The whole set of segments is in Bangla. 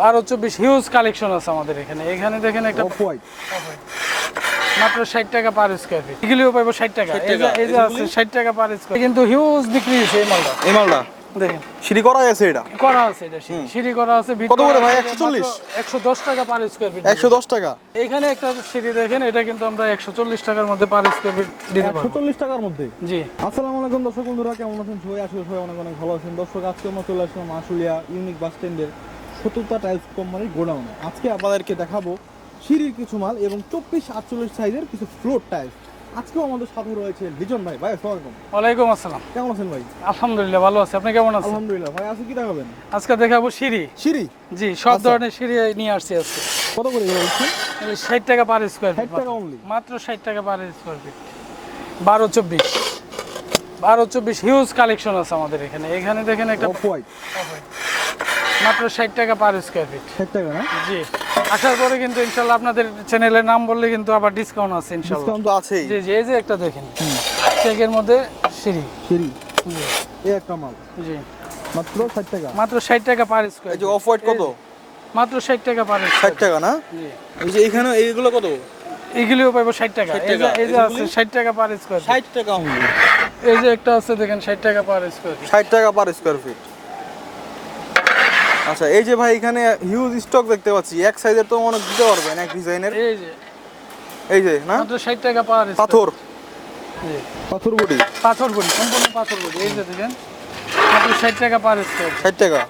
বারো চব্বিশ হিউজ কালেকশন আছে আমাদের এখানে। এখানে দেখেন একটা অফ হোয়াইট মাত্র ষাট টাকা পার স্কোয়ার ফিট এগুলিও ষাট টাকা। এই যে- এই যে আছে ষাট টাকা পার স্কোয়ার কিন্তু হিউজ বিক্রি হয়েছে এই মালটা। এই মালটা? দেখেন। সিঁড়ি করা আছে এটা? করা আছে এটা সিঁড়ি। করা আছে কত করে ভাই? 140? একশো দশ টাকা পার স্কোয়ার ফিট একশো দশ টাকা? এখানে একটা সিঁড়ি দেখেন এটা কিন্তু আমরা একশো চল্লিশ টাকার মধ্যে পার স্কোয়ার ফিট দিতে একশো পারব চল্লিশ টাকার মধ্যে? জি। আসসালামু আলাইকুম দর্শক বন্ধুরা কেমন আছেন? সবাই আসলে সবাই অনেক অনেক ভালো আছেন। দর্শক আজকে আমরা চলে আসলাম আশুলিয়া ইউনিক বাস স্ট্যান্ডের সত্তরটা টাইলস কোম্পানির গোডাউনে। আজকে আপনাদেরকে দেখাবো সিঁড়ির কিছু মাল এবং চব্বিশ আটচল্লিশ সাইজের কিছু ফ্লোর টাইলস আজকেও আমাদের সাথে রয়েছে লিজন ভাই। ভাই আসসালামু ওয়ালাইকুম আসসালাম। কেমন আছেন ভাই? আলহামদুলিল্লাহ ভালো আছে। আপনি কেমন আছেন? আলহামদুলিল্লাহ। ভাই আজকে কি দেখাবেন? আজকে দেখাবো সিঁড়ি। সিঁড়ি? জি সব আচ্ছা। ধরনের সিঁড়ি নিয়ে আসছি আজকে। কত করে দিচ্ছেন ষাট টাকা পার স্কোয়ার 60 ফিট টাকা only? মাত্র ষাট টাকা পার স্কোয়ার ফিট বারো চব্বিশ। বারো চব্বিশ হিউজ কালেকশন আছে আমাদের এখানে। এখানে দেখেন একটা অফ হোয়াইট মাত্র ষাট টাকা পার স্কোয়ার ফিট ষাট টাকা না? জি। আসার পরে কিন্তু ইনশাল্লাহ আপনাদের চ্যানেলের নাম বললে কিন্তু আবার ডিসকাউন্ট আছে ইনশাল্লাহ। ডিসকাউন্ট তো আছেই। জি জি এই যে একটা দেখেন। চেকের মধ্যে সিঁড়ি। সিঁড়ি। জি। এই একটা মাল। জি। মাত্র ষাট টাকা? মাত্র ষাট টাকা পার স্কোয়ার এই যে অফ হোয়াইট কত? মাত্র ষাট টাকা পার ষাট টাকা না? জি। এই যে এখানে এইগুলো কত? এগুলিও পাবো ষাট টাকা। এই যে এই যে আছে? ষাট টাকা পার স্কোয়ার ষাট টাকা। এই যে একটা আছে দেখেন ষাট টাকা পার স্কোয়ার ষাট টাকা পার স্কোয়ার ফিট আচ্ছা এই যে ভাই এখানে হিউজ স্টক দেখতে পাচ্ছি এক সাইজের তো অনেক দিতে পারবেন এক ডিজাইনের এই যে। এই যে না? মাত্র ষাট টাকা পার পাথর। জি পাথর বডি? পাথর বড়ি সম্পূর্ণ পাথর বড়ি। এই যে দেখেন মাত্র ষাট টাকা পার স্কোয়ার ষাট টাকা?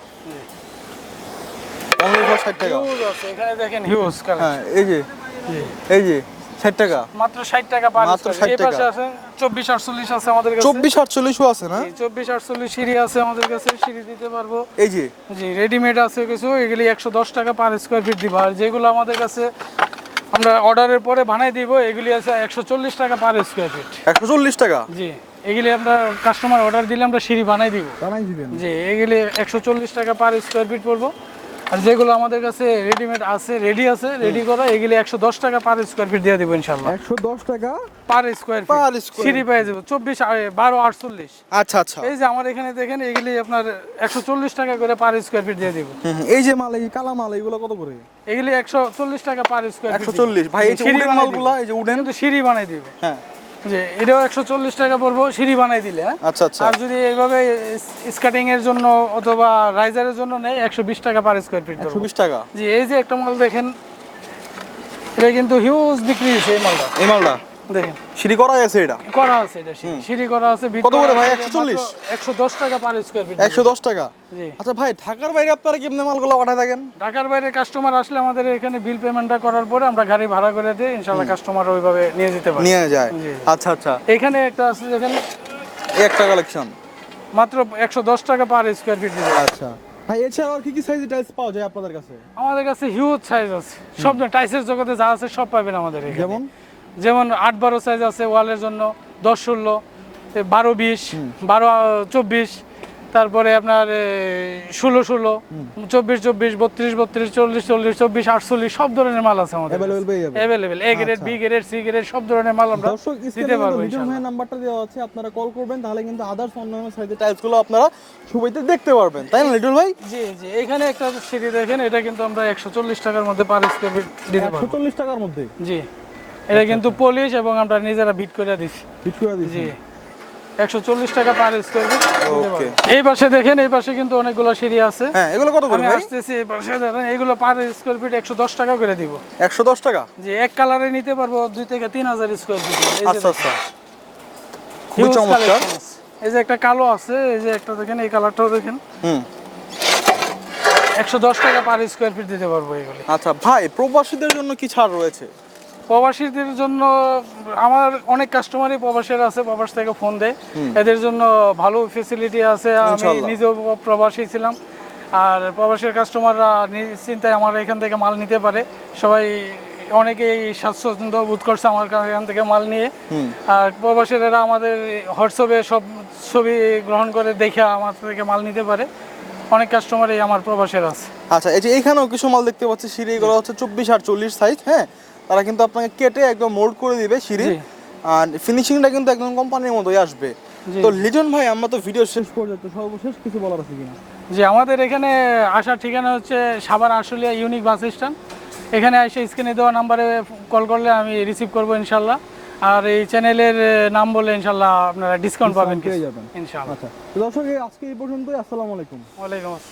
অনলি ফর ষাট টাকা। হিউজ আছে এখানে দেখেন হিউজ হ্যাঁ এই যে। এই যে। ষাট টাকা। মাত্র ষাট টাকা পার মাত্র স্কোয়ার 60 এই পাশে টাকা। আছে চব্বিশ আটচল্লিশ আছে আমাদের কাছে। চব্বিশ আটচল্লিশও আছে না? চব্বিশ আটচল্লিশ সিঁড়ি আছে আমাদের কাছে সিঁড়ি দিতে পারব। এই যে। জি রেডিমেড আছে কিছু এগুলি একশো দশ টাকা পার স্কোয়ার ফিট দিব। আর যেগুলো আমাদের কাছে আমরা অর্ডারের পরে বানাই দিব এগুলি আছে একশো চল্লিশ টাকা পার স্কোয়ার ফিট একশো চল্লিশ টাকা? জি এগুলি আমরা কাস্টমার অর্ডার দিলে আমরা সিঁড়ি বানাই দিব। জানাই দিবেন। জি এগুলি একশো চল্লিশ টাকা পার স্কোয়ার ফিট পড়ব। আর যেগুলো আমাদের কাছে রেডিমেড আছে রেডি আছে রেডি করা এগুলি একশো দশ টাকা পার স্কোয়ার ফিট দিয়ে দেবো ইনশাল্লাহ একশো দশ টাকা পার স্কোয়ার ফিট সিঁড়ি পেয়ে যাব চব্বিশ বারো আটচল্লিশ। আচ্ছা আচ্ছা। এই যে আমার এখানে দেখেন এগুলি আপনার একশো চল্লিশ টাকা করে পার স্কোয়ার ফিট দিয়ে দিব। এই যে মাল এই কালা মাল এগুলো কত করে? এগুলি একশো চল্লিশ টাকা পার স্কোয়ার একশো চল্লিশ। ভাই এই যে সিঁড়ি উডেন মালগুলা এই যে উডেন? সিঁড়ি বানাই দিব। হ্যাঁ। যে এটাও একশো চল্লিশ টাকা পড়ব সিঁড়ি বানাই দিলে হ্যাঁ? আচ্ছা আচ্ছা। আর যদি এইভাবে স্কাটিং এর জন্য অথবা রাইজারের জন্য নেই একশো বিশ টাকা পার স্কোয়ার ফিট একশো বিশ টাকা? জি এই যে একটা মাল দেখেন এটা কিন্তু হিউজ বিক্রি হয়েছে এই মালটা। এই মালটা? দেখেন। সিঁড়ি করা আছে এটা? করা আছে এটা সিঁড়ি। সিঁড়ি করা আছে কত করে ভাই? 140? একশো দশ টাকা পার স্কোয়ার ফিট একশো দশ টাকা? জি। আচ্ছা ভাই ঢাকার বাইরে আপনারা কেমনে মালগুলো পাঠায় থাকেন? ঢাকার বাইরে কাস্টমার আসলে আমাদের এখানে বিল পেমেন্টটা করার পরে আমরা গাড়ি ভাড়া করে দিই ইনশাল্লাহ কাস্টমার ওইভাবে নিয়ে যেতে পারি। নিয়ে যায়। আচ্ছা আচ্ছা। এখানে একটা আছে এই একটা কালেকশন মাত্র একশো দশ টাকা পার স্কোয়ার ফিট আচ্ছা। ভাই এছাড়া আর কি কি সাইজের টাইলস পাওয়া যায় আপনাদের কাছে? আমাদের কাছে হিউজ সাইজ আছে। সব টাইসের জগতে যা আছে সব পাবেন আমাদের এখানে। যেমন? যেমন আট বারো সাইজ আছে ওয়ালের জন্য দশ ষোলো বারো বিশ বারো চব্বিশ তারপরে আপনার ষোলো ষোলো চব্বিশ চব্বিশ বত্রিশ বত্রিশ চল্লিশ চল্লিশ চব্বিশ আটচল্লিশ সব ধরনের মাল আছে আমাদের available A grade. B grade C grade সব ধরনের মাল আমরা দিতে পারব নাম্বারটা দেওয়া আছে আপনারা কল করবেন তাহলে কিন্তু আদার্স অন্যান্য সাইজের টাইলসগুলো আপনারা দেখতে পারবেন। তাই না লিটন ভাই? জি জি এখানে একটা সিঁড়ি দেখেন এটা কিন্তু আমরা একশো চল্লিশ টাকার মধ্যে পার স্কোয়ার ফিট দিতে একশো পারব চল্লিশ টাকার মধ্যে? জি। এটা কিন্তু পলিশ এবং আমরা নিজেরা ভিট করে দিচ্ছি ফিট করে জি। একশো চল্লিশ টাকা পার স্কোয়ার ফিট ওকে এই পাশে দেখেন এই পাশে কিন্তু অনেকগুলো সিঁড়ি আছে। হ্যাঁ এগুলো কত করে আমি আসতেছি এই পাশে দেখেন এগুলো পার স্কোয়ার ফিট একশো দশ টাকা করে দিব। একশো দশ টাকা? যে এক কালারে নিতে পারব দুই থেকে তিন হাজার স্কোয়ার ফিট আচ্ছা আচ্ছা। খুবই চমৎকার। এই যে একটা কালো আছে এই যে একটা দেখেন এই কালারটাও দেখেন। হুম। একশো দশ টাকা পার স্কোয়ার ফিট দিতে পারব এগুলি। আচ্ছা ভাই প্রবাসীদের জন্য কি ছাড় রয়েছে? প্রবাসীদের জন্য আমার অনেক কাস্টমারই প্রবাসের আছে প্রবাস থেকে ফোন দেয়। এদের জন্য ভালো ফেসিলিটি আছে আমি নিজেও প্রবাসী ছিলাম। আর প্রবাসের কাস্টমাররা চিন্তায় আমার এখান থেকে মাল নিতে পারে। সবাই অনেকেই স্বাচ্ছন্দ্য বোধ করছে আমার এখান থেকে মাল নিয়ে। আর প্রবাসীরা আমাদের হোয়াটসঅ্যাপে সব ছবি গ্রহণ করে দেখে আমার থেকে মাল নিতে পারে। অনেক কাস্টমারই আমার প্রবাসের আছে। আচ্ছা এই যে এইখানেও কিছু মাল দেখতে পাচ্ছি সিঁড়ি এগুলো হচ্ছে চব্বিশ আর চল্লিশ সাইজ হ্যাঁ? তারা কিন্তু আপনাকে কেটে একদম মোল্ড করে দিবে সিঁড়ি। আর ফিনিশিংটা কিন্তু একদম কোম্পানির মতোই আসবে। তো লিটন ভাই আমরা তো ভিডিও শেষ পর্যন্ত সর্বশেষ কিছু বলার আছে কিনা? যে আমাদের এখানে আসার ঠিকানা হচ্ছে Savar Ashulia unique bus stand এখানে এসে স্ক্রিনে দেওয়া নাম্বারে কল করলে আমি রিসিভ করব ইনশাল্লাহ। আর এই চ্যানেলের নাম বলে ইনশাল্লাহ আপনারা ডিসকাউন্ট পাবেন ইনশাল্লাহ। আচ্ছা। দর্শক আজকে এই পর্যন্তই। আসসালামু আলাইকুম। ওয়ালাইকুম আসসালাম।